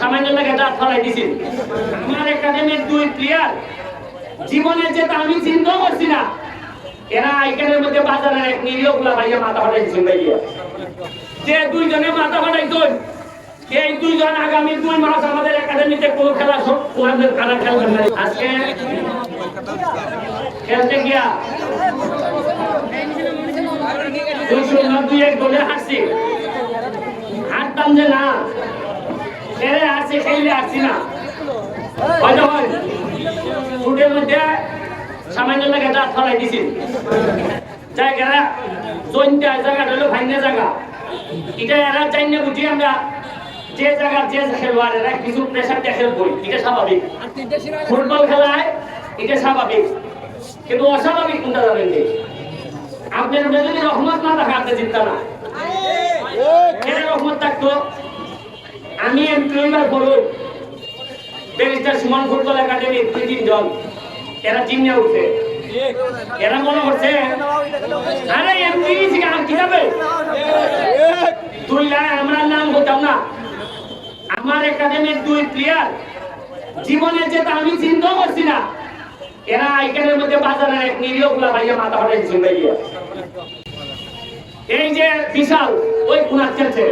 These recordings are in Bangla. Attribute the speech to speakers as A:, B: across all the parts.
A: সামান্য লাগে দাঁত ফলাই দিছি। আমার একাডেমির দুই প্লেয়ার জীবনে যেটা আমি চিন্তা করছি না, এরা এখানের মধ্যে বাজারের এক নিরীহগুলা ভাইয়া মাথা ফাটাইছেন ভাইয়া। যে দুইজনে মাথা ফাটাইছেন এই দুইজন আগামী দুই মাস আমাদের একাডেমিতে কোনো খেলা ওনাদের তারা খেলবেন না। আজকে খেলতে গিয়া দুই শূন্য দুই এক গোলে হারছি। হারতাম যে না খেলে আসছি খেলে আসছি না। হয়। ফুটের মধ্যে সামান্য লাগে দাঁত ফলাই দিছি। জায়গা জৈনটা জায়গাটা হলো ভাইনা জায়গা। এটা এরা চাই না বুঝি আমরা যে জায়গা যে খেলোয়াড় এরা কিছু প্রেশার দিয়ে খেলবই এটা স্বাভাবিক। ফুটবল খেলায় এটা স্বাভাবিক। কিন্তু অস্বাভাবিক কোনটা জানেন কি? আপনার যদি রহমত না থাকে আপনি চিন্তা না। রহমত থাকতো আমি এমপ্লয়িবার বলো ব্যারিস্টার সুমন ফুটবল একাডেমি দুই তিনজন এরা চিনে উঠছে। এরা মনে করছে, আরে এমপি আর কি যাবে? লাখ আমরা নাম বলতাম না। আমার একাডেমির দুই প্লেয়ার জীবনে যেটা আমি চিন্তা করছি না। এরা এখানের মধ্যে বাজারের এক নিরীহগুলা ভাইয়া মাথা ফাটাইছেন এই যে বিশাল, ওই কুনার খেলছে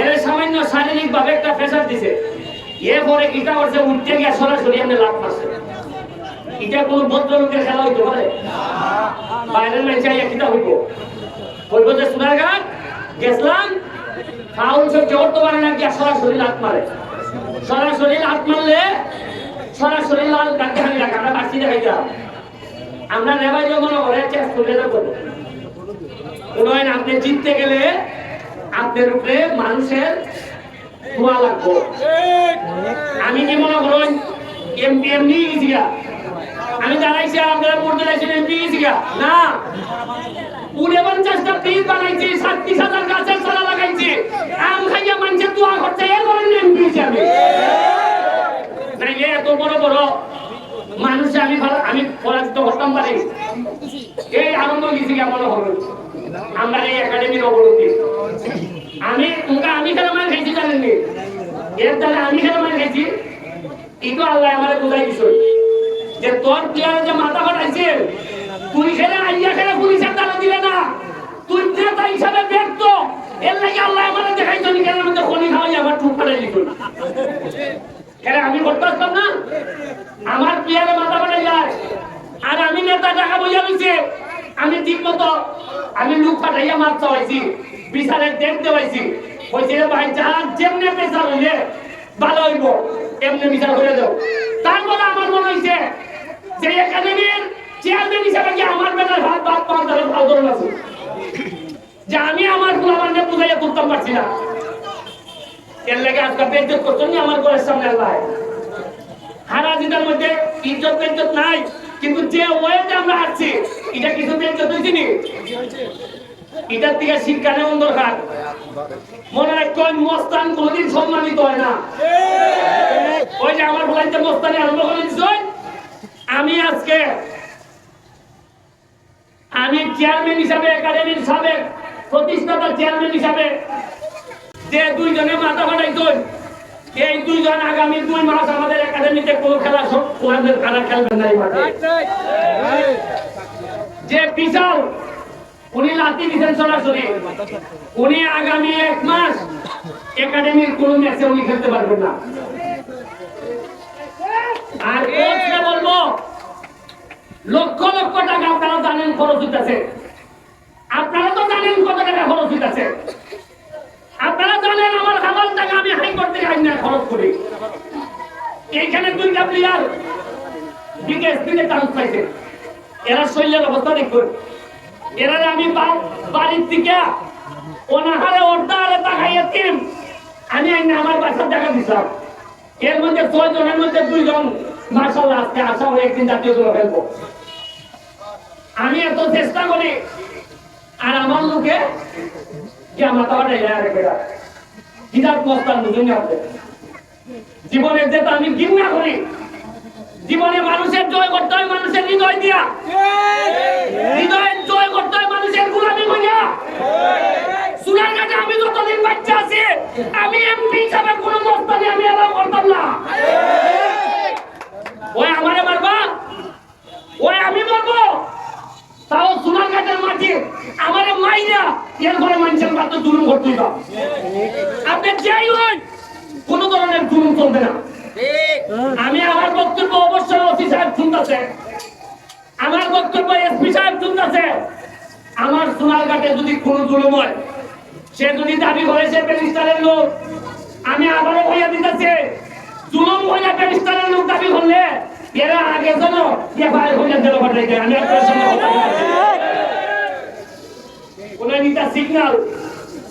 A: এর সামান্য শারীরিক ভাবে একটা প্রেশার দিছে। এরপরে কিটা করছে, উঠতে গিয়ে সরাসরি এমনি লাভ মারছে। এটা কোন ভদ্রলোকের খেলা হইতে পারে? বাইরের মানুষ আইয়া কিটা হইব? হইব যে সোনারঘাট গেছিলাম ফাউল সহ্য করতে পারে না, গিয়া সরাসরি লাভ মারে। সরাসরি লাভ মারলে সরাসরি লাল কাটতে হানি রাখা আমরা বাড়ছি দেখাইতাম আমরা নেবাই মনে করে, চেস করে। দেবো উন্নয়ন আপনি জিততে গেলে আপনার উপরে মানুষের দোয়া লাগবো। আমি কি মনে করুন এমপি এমনি গেছি গা। আমি দাঁড়াইছি আর আপনারা ভোট দিলাইছেন এমপি গেছি গা। না লাগাইছি আম পরাজিত করতাম পারি। এই আনন্দ গেছি মনে করুন আমরা এই একাডেমির অবনতি। আমি, তোমরা আমি কেন মার খাইছি জানেননি এর দ্বারা আমি কেন মার খাইছি কিন্তু আল্লাহ আমার বুঝাই দিছ। যে তোর প্লেয়ারে যে মাথা ফাটাইছে, তুই খেলে আইয়া খেলে পুলিশের দ্বারা দিলে না। তুই নেতা হিসাবে ব্যর্থ। এর লাগে আল্লাহ আমার দেখাইছ নি কেন আমাদের খনি খাওয়াই আমার টুক ফাটাই দিত কেন আমি করতে পারতাম না। আমার প্লেয়ারে মাথা ফাটাই যায়। আর আমি নেতা টাকা বোঝা লইছে আমি ঠিক মতো, আমি লুক পাঠাইয়া মাছ চাইছি বিচারের ডেট দেওয়াইছি। কইছে ভাই, যা যেমনে পেশা হইলে ভালো হইব এমনি বিচার করে দাও। তারপরে আমার মনে হইছে যে একাডেমির চেয়ারম্যান হিসেবে কি আমার বেটার ভাত পাওয়ার ভালো ধরুন আছে? যে আমি আমার গুলামানকে বুঝাইয়া করতাম পারছি না। এর লেগে আজকে বেজ্জত করছেন আমার ঘরের সামনে আল্লাহ। হারা জিতার মধ্যে ইজ্জত নাই। কিন্তু যে ওয়েতে আমরা আসছি এটা কিছু বেজ্জত হয়েছে নি এটার থেকে শিক্ষা নেওয়া দরকার মনে রাখবেন মস্তান কোনদিন সম্মানিত হয় না। ওই যে আমার বলাইতে মস্তানি আরম্ভ করে আমি আজকে, আমি চেয়ারম্যান হিসাবে একাডেমির সাবেক প্রতিষ্ঠাতা চেয়ারম্যান হিসাবে যে দুইজনে মাথা ফাটাইছেন এই দুইজন আগামী দুই মাস আমাদের একাডেমিতে কোনো খেলা সব ওনাদের তারা খেলবেন না এই যে বিশাল, উনি লাতি দিচ্ছেন সরাসরি। উনি আগামী এক মাস একাডেমির কোন ম্যাচে উনি খেলতে পারবেন না। আর কোচকে বলব, লক্ষ লক্ষ টাকা আপনারা জানেন খরচ হইতেছে। আপনারা তো জানেন কত টাকা খরচ হইতেছে। আপনারা জানেন আমার হালাল টাকা আমি হাইকোর্ট থেকে আইন খরচ করি। এইখানে দুইটা প্লেয়ার বিকেএস থেকে চান্স পাইছে। এরা শৈলের অবস্থা দেখুন এরা আমি বাড়ির থেকে অনাহারে অর্ধাহারে তাকাইয়া আমি আইন আমার বাসার টাকা দিছিলাম। এর মধ্যে ছয় মধ্যে দুইজন মার্শাল্লাহ আজকে আশা হয়ে একদিন জাতীয় আমি এত চেষ্টা করি, আর আমার লোকে জীবনের যেটা আমি ঘৃণা করি, জীবনে মানুষের জয় করতে হয় মানুষের হৃদয় দিয়া। হৃদয়ের জয় করতে হয় মানুষের গোলামি সুনার কাছে আমি যতদিন বাচ্চা আমি কোনো আমি না। ওই ওই আমি তাও সোনারঘাটের মাটি আমারে এর ঘরে মানুষের মাত্র জুলুম করতে দিবা আপনি যাই হন, কোন ধরনের জুলুম চলবে না। আমি আমার বক্তব্য অবশ্যই অফিস সাহেব শুনতেছে। আমার বক্তব্য এসপি সাহেব শুনতেছে। আমার সোনারঘাটে যদি কোন জুলুম হয়, সে যদি দাবি করে সে প্যারিস্টারের লোক, আমি আবারও হইয়া দিতেছে, জুলুম হইয়া প্যারিস্টারের লোক দাবি করলে এরা আগে যেন এফআইআর হইয়া জেল পাঠাইতে আমি আপনার সঙ্গে কোন নিতা সিগন্যাল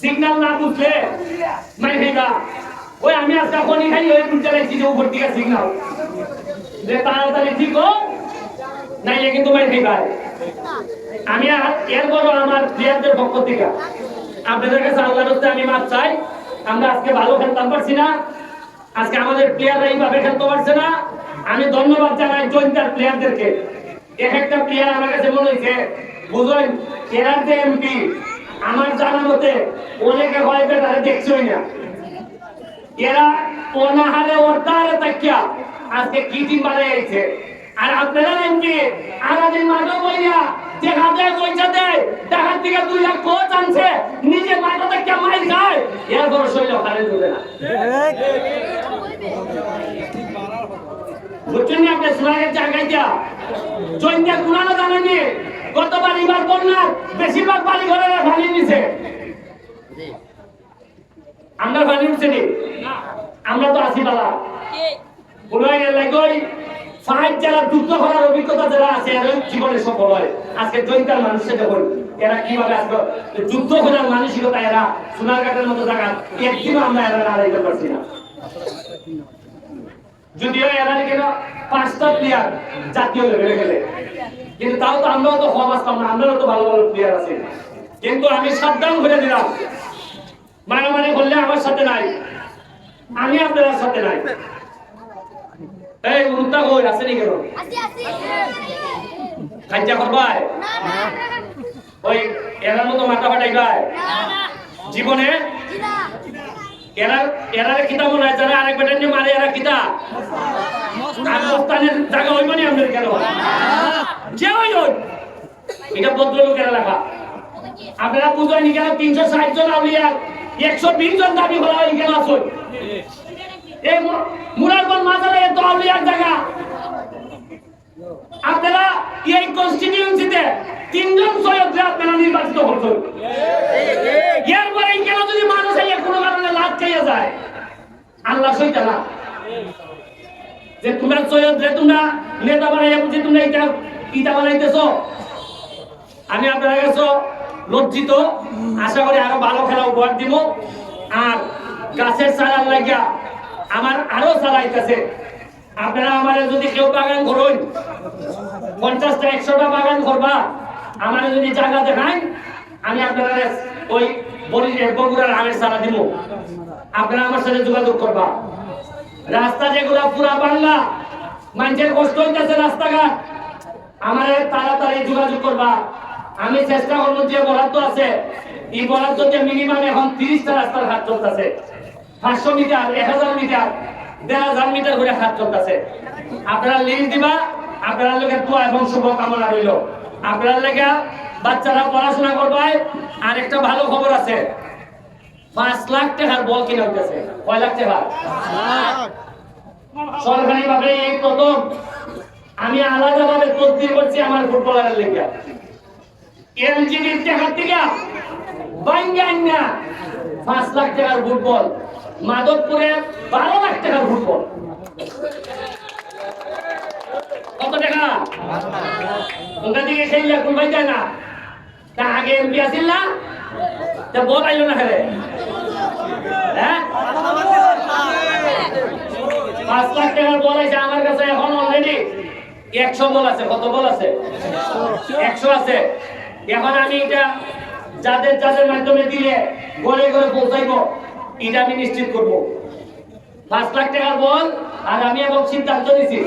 A: সিগন্যাল না বুঝলে মাই ভেগা। ওই আমি আজকে খনি খাই, ওই বুঝতে লাগছি যে উপর দিকে সিগন্যাল যে তাড়াতাড়ি ঠিক হোক নাইলে কিন্তু মাই ভেগা আমি আর এর বড় আমার প্লেয়ারদের পক্ষ থেকে আপনাদের কাছে আল্লাহর হস্তে আমি মাপ চাই। আমরা আজকে ভালো খেলতাম পারছি না। আজকে আমাদের প্লেয়াররা এইভাবে খেলতে পারছে না। আমি ধন্যবাদ জানাই জয়ন্তার প্লেয়ারদেরকে এক একটা প্লেয়ার আমার কাছে মনে হয়েছে বুঝলেন? এরার যে এমপি। আমার জানা মতে অনেকে হয়তো তারা দেখছই না। এরা অনাহারে অর্ধারে তাকিয়া আজকে কি টিম বানাইছে আর আপনারা এমপি আলাদিন মাঠে বইয়া যে হাতে পয়সা দেয় টাকার থেকে দুই লাখ কোচ আনছে নিজে মাঠে তাকিয়া মাইল খায়। এরপর শৈল হারে দেবে না। বুঝছেন আপনি সুরাগের জায়গায় যা জৈন্যা গুণানো জানেননি? গতবার এবার বন্যার বেশিরভাগ বাড়ি ঘরেরা ভাঙি নিছে। আমরা ভাঙি উঠছে নি? আমরা তো আছি বালা। উন্নয়ন এলাকায় ফাইভ যারা যুদ্ধ করার অভিজ্ঞতা যারা আছে এরা জীবনে সফল হয়। আজকে জৈন্তার মানুষের যখন এরা কীভাবে আজকে যুদ্ধ করার মানসিকতা এরা সোনারঘাটের মতো জায়গা একদিনও আমরা এরা দাঁড়াইতে পারছি না। যদিও এরা কেন পাঁচটা প্লেয়ার জাতীয় লেভেলে গেলে কিন্তু তাও তো আমরাও তো হওয়া আসতাম না আমরাও তো ভালো ভালো প্লেয়ার আছে। কিন্তু আমি সাবধান করে দিলাম। মারামারি করলে আমার সাথে নাই। আমি আপনার সাথে নাই। এই উন্তা কই? আছে নি কেন খাইজা করবাই? ওই এরার মতো মাথা ফাটাইবাই? জীবনে? এরা এরারে কিতা মনে হয়, যারা আরেক বেটার নিয়ে মারে, এরা কিতা আর মস্তানের জায়গা হইব নি আমাদের কেন? যে হই হই এটা ভদ্রলোকের এলাকা আপনারা বুঝেন কেন? তিনশো ষাট জন আউলিয়ার একশো বিশ জন দাবি করা হয় কেন? আসুন। এই মুরারগঞ্জ মাজারে এত আউলিয়ার জায়গা। আপনারা এই কনস্টিটিউয়েন্সিতে তিনজন সৈয়দরা আপনারা নির্বাচিত করছেন এরপরে কেন যদি মানুষ এই কোনো কারণে লাভ খাইয়া যায় আল্লাহ সইতা না যে তোমরা সৈয়দ রে তোমরা নেতা বানাইয়া বুঝি তোমরা এটা ইটা বানাইতেছো। আমি আপনার কাছে লজ্জিত। আশা করি আরও ভালো খেলা উপহার দিব। আর গাছের চারার লাগিয়া আমার আরও চালাইতেছে আপনারা আমার যদি কেউ বাগান করুন পঞ্চাশটা, একশোটা বাগান করবা আমার যদি জায়গা দেখান আমি আপনারা ওই বলি বগুড়ার আমের চারা দিব। আপনারা আমার সাথে যোগাযোগ করবা। রাস্তা যেগুলা পুরা বাংলা, মানুষের কষ্ট হইতেছে রাস্তাঘাট, আমার তাড়াতাড়ি যোগাযোগ করবা। আমি চেষ্টা করব যে বরাদ্দ আছে, এই বরাদ্দতে মিনিমাম এখন তিরিশটা রাস্তার হাত চলতেছে। পাঁচশো মিটার, এক হাজার মিটার দেড় হাজার মিটার দিবা, আপনারা বাচ্চারা পড়াশোনা আর একটা ভালো খবর আছে। পাঁচ লাখ বল সরকারি এই প্রথম। আমি আলাদা ভাবে তদবির করছি আমার ফুটবলারের লেগে। এলজিডির টাকার থেকে পাঁচ লাখ টাকার ফুটবল। মাধবপুরে বারো লাখ টাকার ফুটবল। কত টাকা? ওখান থেকে খেললে কোনবাই যায় না। তা আগে এমপি আসিল না? তা বল আইলো না খেলে হ্যাঁ? পাঁচ লাখ টাকার বল আছে আমার কাছে এখন অলরেডি একশো বল আছে, কত বল আছে? একশো আছে। এখন আমি এটা যাদের যাদের মাধ্যমে দিলে গড়ে গড়ে পৌঁছাইব। এটা আমি নিশ্চিত করব। পাঁচ লাখ টাকার বল, আর আমি এবং সিদ্ধান্ত নিছি,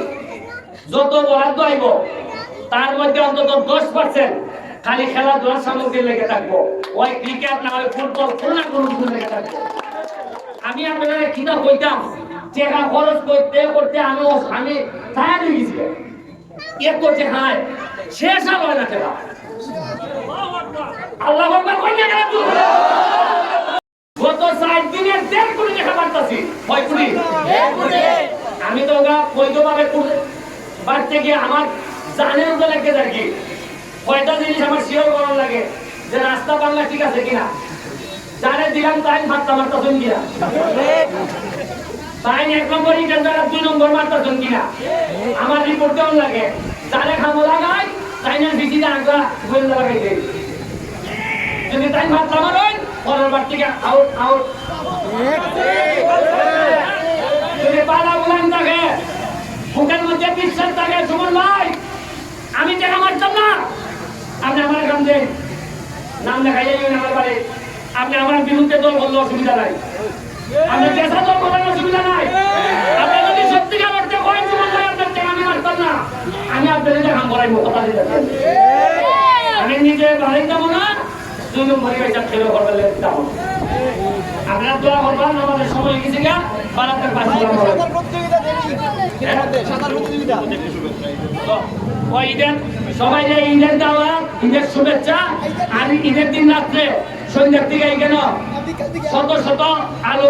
A: যত বরাদ্দ আইব, তার মধ্যে অন্তত দশ পার্সেন্ট খালি খেলাধুলার সামগ্রী লেগে থাকব। ওই ক্রিকেট না হয় ফুটবল কোনো না কোনো কিছু লেগে থাকব। আমি আপনাদের কিনা কইতাম টাকা খরচ করতে করতে আমি আমি টায়ার হয়ে গেছি। এত টাকায় শেষ আর হয় না টাকা আল্লাহ কই না? গত চার দিনের দেড় কোটি টাকা পারতাছি কয় কোটি আমি তো ওরা বৈধভাবে বাড়তে গিয়ে আমার জানের লাগে আর কি? কয়টা জিনিস আমার শিওর করার লাগে? যে রাস্তা বাংলা ঠিক আছে কিনা? জানে দিলাম তাই মারতা মারতা শুন কিনা? তাই এক নম্বর ইটের দ্বারা দুই নম্বর মারতা শুন কিনা? আমার রিপোর্ট কেমন লাগে? জানে খামো লাগাই তাই না বিচি আগ্রা গোয়েন্দা লাগাইছে যদি তাই মারতা মারোই পরের বার থেকে আউট আউট যদি পালা উলান থাকে, বুকের মধ্যে বিশ্বাস থাকে, সুমন ভাই, আমি টাকা মারতাম না। আপনি আমার এখান থেকে নাম লেখাই আমার বাড়ি। আপনি আমার বিরুদ্ধে দল করলে অসুবিধা নাই। আপনি পেশা দল করার অসুবিধা নাই আপনি যদি সত্যিকার অর্থে করেন সুমন ভাই আপনার টাকা আমি মারতাম না আমি আপনাদের টাকা করাইবো কথা দিতে আমি নিজে বাড়ি যাব না দুই খেলে যাব আপনারা দোয়া করবেন আমাদের সময় গেছে গা
B: প্রতিযোগিতা
A: ওই ঈদের সবাই যে ঈদের দাওয়া ঈদের শুভেচ্ছা আর ঈদের দিন রাত্রে সন্ধ্যার দিকে কেন শত শত আলো